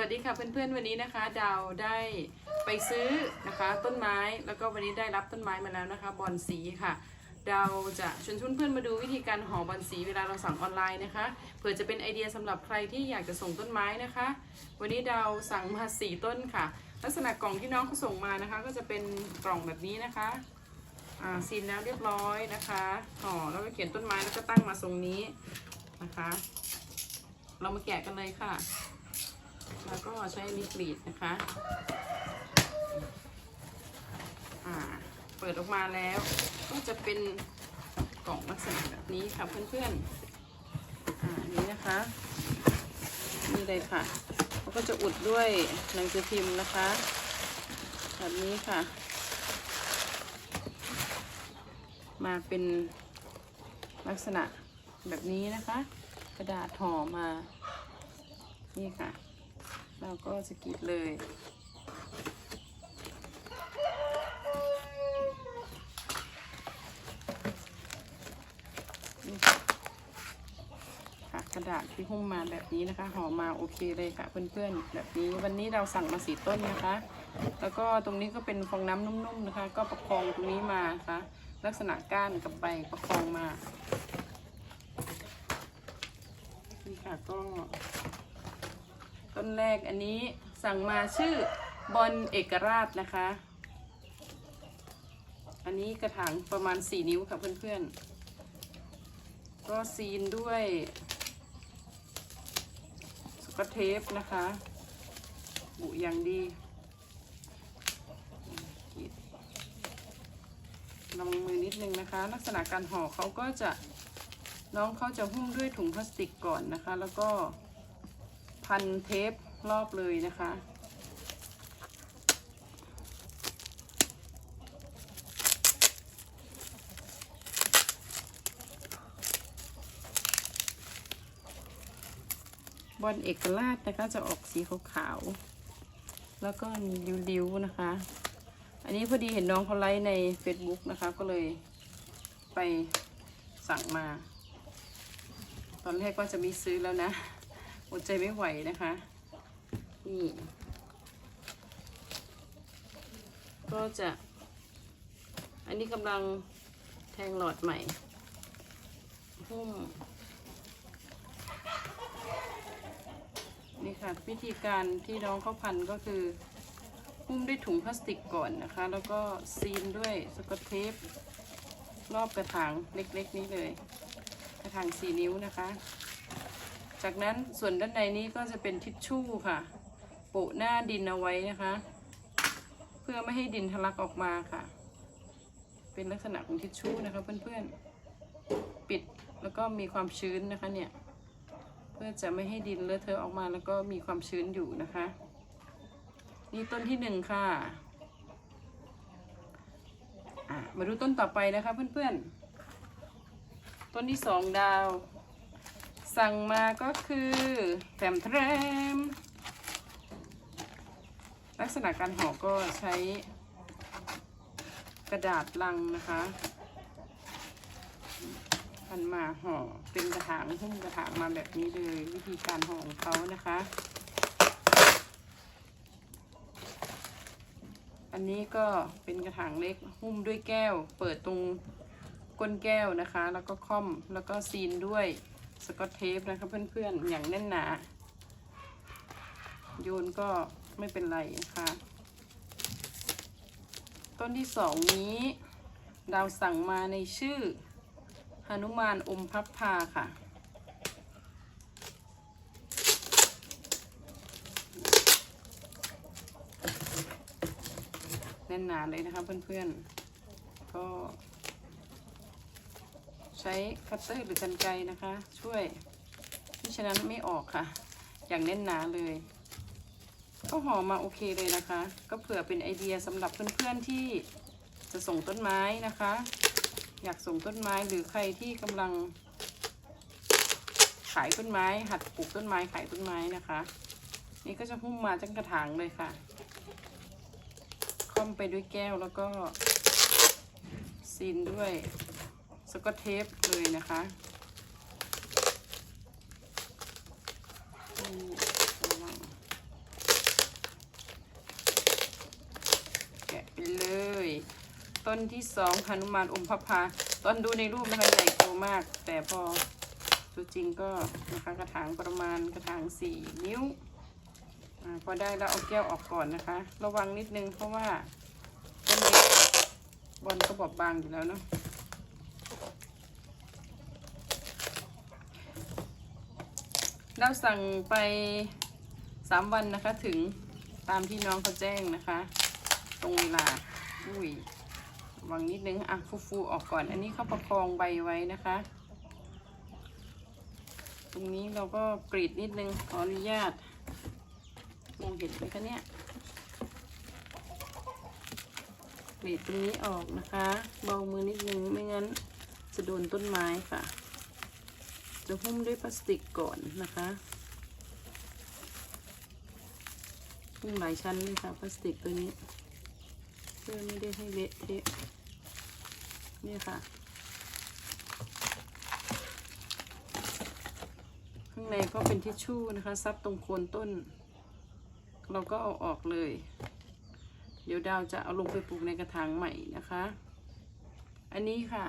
วัสดีค่ะเพื่อนๆวันนี้นะคะ ดาวได้ไปซื้อนะคะต้นไม้แล้วก็วันนี้ได้รับต้นไม้มาแล้วนะคะบอนสีค่ะ ดาวจะชวนเพื่อนๆมาดูวิธีการห่อบอนสีเวลาเราสั่งออนไลน์นะคะเผื่อจะเป็นไอเดียสำหรับใครที่อยากจะส่งต้นไม้นะคะ วันนี้ดาวสั่งมาสี่ต้นค่ะ ลักษณะกล่องที่น้องเขาส่งมานะคะ ก็จะเป็นกล่องแบบนี้นะคะอ่าซีนแล้วเรียบร้อยนะคะห่อแล้วก็เขียนต้นไม้แล้วก็ตั้งมาทรงนี้นะคะ เรามาแกะกันเลยค่ะ แล้วก็ใช้มิกรีดนะคะอ่าเปิดออกมาแล้วก็จะเป็นกล่องลักษณะแบบนี้ค่ะเพื่อนๆอ่านี้นะคะนี่เลยค่ะแล้วก็จะอุดด้วยหนังสือพิมพ์นะคะ แบบนี้ค่ะ มาเป็นลักษณะแบบนี้นะคะ กระดาษห่อมา นี่ค่ะ เราก็จะกรีดเลยค่ะกระดาษที่หุ้มมาแบบนี้นะคะห่อมาโอเคเลยค่ะเพื่อนๆ แบบนี้วันนี้เราสั่งมาสีต้นนะคะ แล้วก็ตรงนี้ก็เป็นฟองน้ำนุ่มๆนะคะ ก็ประคองตรงนี้มานะคะลักษณะก้านกับใบประคองมานี่ค่ะก็ ต้นแรกอันนี้สั่งมาชื่อบอลเอกราชนะคะ อันนี้กระถางประมาณ 4 นิ้วค่ะเพื่อนๆ ก็ซีนด้วยสกอตเทปนะคะ บุอย่างดีลองมือนิดนึงนะคะ ลักษณะการห่อเขาก็จะน้องเขาจะหุ้มด้วยถุงพลาสติกก่อนนะคะ แล้วก็ พันเทปรอบเลยนะคะ บอลเอกราชนะคะจะออกสีขาวๆ แล้วก็มีริ้วๆนะคะ อันนี้พอดีเห็นน้องเขาไลฟ์ใน Facebook นะคะ ก็เลยไปสั่งมา ตอนแรกว่าจะม่ซื้อแล้วนะ อดใจไม่ไหวนะคะ นี่ ก็จะ อันนี้กำลังแทงหลอดใหม่หุ้มนี่ค่ะ วิธีการที่น้องเขาพันก็คือหุ้มด้วยถุงพลาสติกก่อนนะคะ แล้วก็ซีนด้วยสกอตเทปรอบกระถางเล็กๆนี้เลย กระถางสี่นิ้วนะคะ จากนั้นส่วนด้านในนี้ก็จะเป็นทิชชู่ค่ะโปะหน้าดินเอาไว้นะคะ เพื่อไม่ให้ดินทะลักออกมาค่ะ เป็นลักษณะของทิชชู่นะคะ เพื่อนๆปิดแล้วก็มีความชื้นนะคะเนี่ยเพื่อจะไม่ให้ดินเลอะเทอะออกมาแล้วก็มีความชื้นอยู่นะคะ นี่ต้นที่หนึ่งค่ะอะมาดูต้นต่อไปนะคะเพื่อนๆ ต้นที่สองดาว สั่งมาก็คือแถมแทรมลักษณะการห่อก็ใช้กระดาษลังนะคะพันมาห่อเป็นกระถางหุ้มกระถางมาแบบนี้เลย วิธีการห่อของเขานะคะ อันนี้ก็เป็นกระถางเล็กหุ้มด้วยแก้ว เปิดตรงก้นแก้วนะคะ แล้วก็ค่อมแล้วก็ซีนด้วย สกอตเทปนะคะเพื่อนๆ อย่างแน่นหนา โยนก็ไม่เป็นไรนะคะ ต้นที่สองนี้ ดาวสั่งมาในชื่อหนุมานอมพับพาค่ะแน่นหนาเลยนะคะเพื่อนๆ ก็ ใช้คัตเตอร์หรือกันไกรนะคะ ช่วยที่ฉะนั้นไม่ออกค่ะ อย่างแน่นหนาเลย ก็ห่อมาโอเคเลยนะคะ ก็เผื่อเป็นไอเดียสำหรับเพื่อนๆที่จะส่งต้นไม้นะคะ อยากส่งต้นไม้หรือใครที่กำลัง ขายต้นไม้ หัดปลูกต้นไม้ขายต้นไม้นะคะ นี่ก็จะหุ้มมาจังกระถางเลยค่ะค่อมไปด้วยแก้วแล้วก็ซีนด้วย สกอตเทปเลยนะคะแกไปเลย ต้นที่สองหนุมานอมพพาต้นดูในรูปนะคะใหญ่โตมาก แต่พอตัวจริงก็นะคะกระถางประมาณกระถางสี่นิ้วอพอได้แล้วเอาแก้วออกก่อนนะคะ ระวังนิดนึงเพราะว่าต้นนี้บอลก็บอบบางอยู่แล้วเนาะ เราสั่งไปสามวันนะคะถึงตามที่น้องเขาแจ้งนะคะ ตรงเวลาอุ้ยวังนิดนึงอะฟูฟูๆออกก่อน อันนี้เขาประคองใบไว้นะคะ ตรงนี้เราก็กรีดนิดนึงขออนุญาตมองเห็นไหมคะเนี่ยกรีดตรงนี้ออกนะคะ เบามือนิดนึงไม่งั้นจะโดนต้นไม้ค่ะ จะหุ้มด้วยพลาสติกก่อนนะคะหุ้มหลายชั้นเลยค่ะพลาสติกตัวนี้ เพื่อไม่ได้ให้เละเทะนี่ค่ะ ข้างในก็เป็นทิชชู่นะคะ ซับตรงโคนต้น เราก็เอาออกเลย เดี๋ยวดาวจะเอาลงไปปลูกในกระถางใหม่นะคะ อันนี้ค่ะ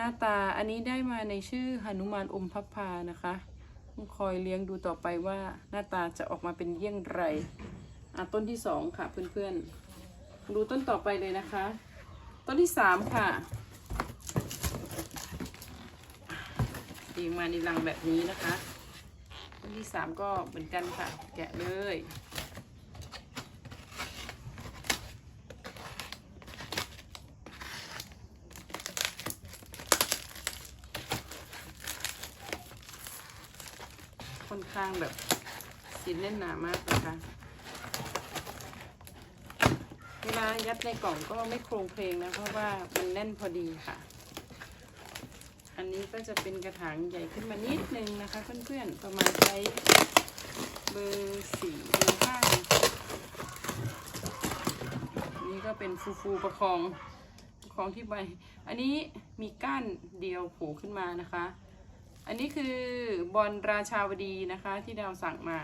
หน้าตาอันนี้ได้มาในชื่อหนุมานอมพับพานะคะต้องคอยเลี้ยงดูต่อไปว่าหน้าตาจะออกมาเป็นเยี่ยงไรอะต้นที่สองค่ะเพื่อนๆ ดูต้นต่อไปเลยนะคะ ต้นที่สามค่ะเรีมาในรังแบบนี้นะคะ ต้นที่สามก็เหมือนกันค่ะ แกะเลย ค่อนข้างแบบสีแน่นหนามากนะคะ เวลายัดในกล่องก็ไม่โครงเพลงนะ เพราะว่ามันแน่นพอดีค่ะ อันนี้ก็จะเป็นกระถางใหญ่ขึ้นมานิดนึงนะคะ เพื่อนๆ ประมาณไซส์เบอร์สี่เบอร์ห้านี่ก็เป็นฟูฟูๆประคองประคองที่ใบ อันนี้มีก้านเดียวโผล่ขึ้นมานะคะ อันนี้คือบอลราชาวดีนะคะที่ดาวสั่งมา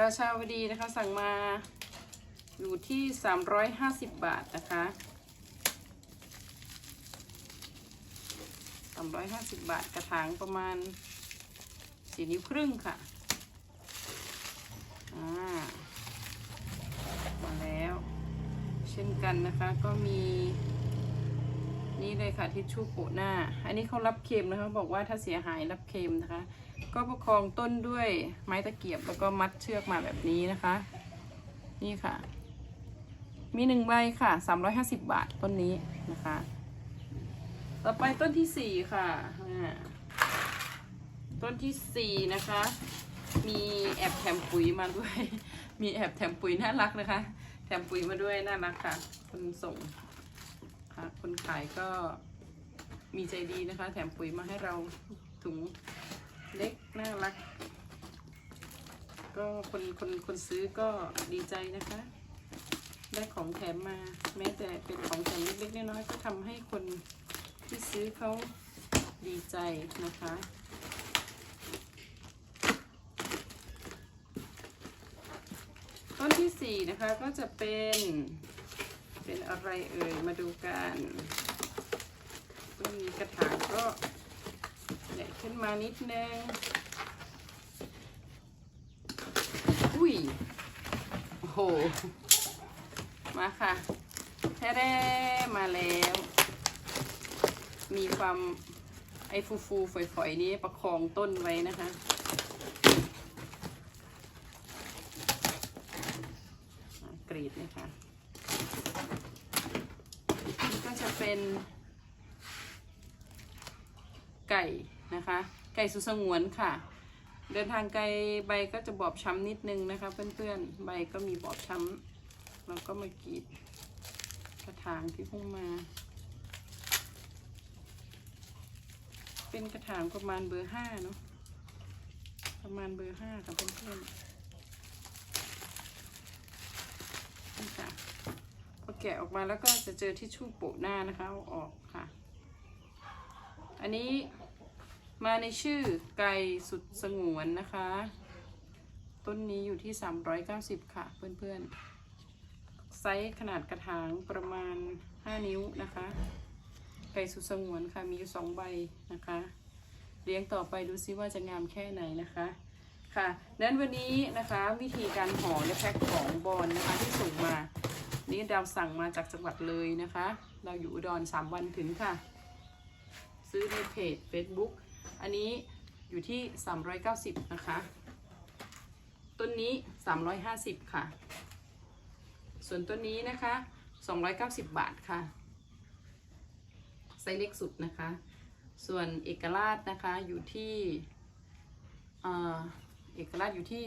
ราชาวดีนะคะสั่งมาอยู่ที่ 350 บาทนะคะ350 บาทกระถางประมาณสี่นิ้วครึ่งค่ะ อ่ามาแล้ว เช่นกันนะคะก็มีนี่เลยค่ะทิชชู่โปะหน้า อันนี้เขารับเค็มนะคะบอกว่าถ้าเสียหายรับเค็มนะคะ ก็ประคองต้นด้วยไม้ตะเกียบแล้วก็มัดเชือกมาแบบนี้นะคะ นี่ค่ะ มีหนึ่งใบค่ะ 350 บาทต้นนี้นะคะ ต่อไปต้นที่สี่ค่ะต้นที่สี่นะคะ มีแอบแถมปุ๋ยมาด้วย มีแอบแถมปุ๋ยน่ารักนะคะ ถมปุ๋ยมาด้วยน่ารักค่ะ คนส่งค่ะ คนขายก็มีใจดีนะคะ แถมปุ๋ยมาให้เราถุงเล็กน่ารัก ก็คนคนคนซื้อก็ดีใจนะคะ ได้ของแถมมาแม้แต่เป็นของแถมเล็กๆน้อยๆก็ทำให้คนที่ซื้อเขาดีใจนะคะ ต้นที่สี่นะคะก็จะเป็น เป็นอะไรเอ่ย มาดูกันต้นนี้กระถางก็ใหญ่ขึ้นมานิดนึง อุ้ย โอ้โห มาค่ะแท้ๆมาแล้ว มีความไอ้ฟูฟูฝอยๆนี้ประคองต้นไว้นะคะ อะ กรีดเลยค่ะนี่ก็จะเป็น ไก่นะคะ ไก่สุสงวนค่ะ เดินทางไกลใบก็จะบอบช้ำนิดนึงนะคะ เพื่อนๆ ใบก็มีบอบช้ำเราก็มากรีดกระถางที่พุ่งมา เป็นกระถางประมาณเบอร์ห้าเนาะประมาณเบอร์ห้าค่ะเพื่อนๆ นี่ค่ะพอแกะออกมาแล้วก็จะเจอทิชชู่โปะหน้านะคะเอาออกค่ะ อันนี้มาในชื่อไก่สุดสงวนนะคะ ต้นนี้อยู่ที่ 390 ค่ะ เพื่อนๆ ไซส์ขนาดกระถางประมาณ 5 นิ้วนะคะ ไก่สุดสงวนค่ะมีอยู่ 2 ใบนะคะ เลี้ยงต่อไปดูซิว่าจะงามแค่ไหนนะคะ ค่ะนั้นวันนี้นะคะวิธีการห่อและแพ็คของบอลนะคะที่ส่งมา นี่ดาวสั่งมาจากจังหวัดเลยนะคะ เราอยู่อุดร3วันถึงค่ะ ซื้อในเพจ Facebook อันนี้อยู่ที่ 390 นะคะ ต้นนี้ 350 ค่ะ ส่วนต้นนี้นะคะ 290 บาทค่ะ ไซส์เล็กสุดนะคะ ส่วนเอกราชนะคะอยู่ที่อ่อ เอกราชอยู่ที่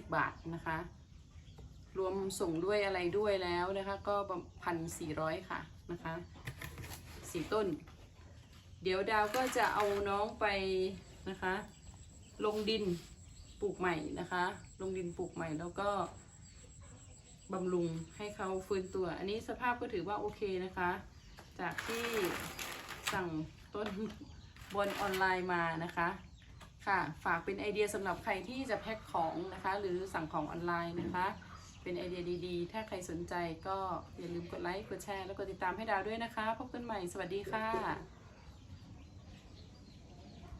350 บาทนะคะ รวมส่งด้วยอะไรด้วยแล้วนะคะ ก็พันสี่ร้อยค่ะนะคะสี่ต้น เดี๋ยวดาวก็จะเอาน้องไปนะคะ ลงดินปลูกใหม่นะคะ ลงดินปลูกใหม่แล้วก็บำรุงให้เขาฟื้นตัว อันนี้สภาพก็ถือว่าโอเคนะคะ จากที่สั่งต้นบนออนไลน์มานะคะ ค่ะ ฝากเป็นไอเดียสำหรับใครที่จะแพ็คของนะคะ หรือสั่งของออนไลน์นะคะ เป็นไอเดียดีๆ ถ้าใครสนใจก็อย่าลืมกดไลค์ กดแชร์ แล้วกดติดตามให้ดาวด้วยนะคะ พบกันใหม่ สวัสดีค่ะ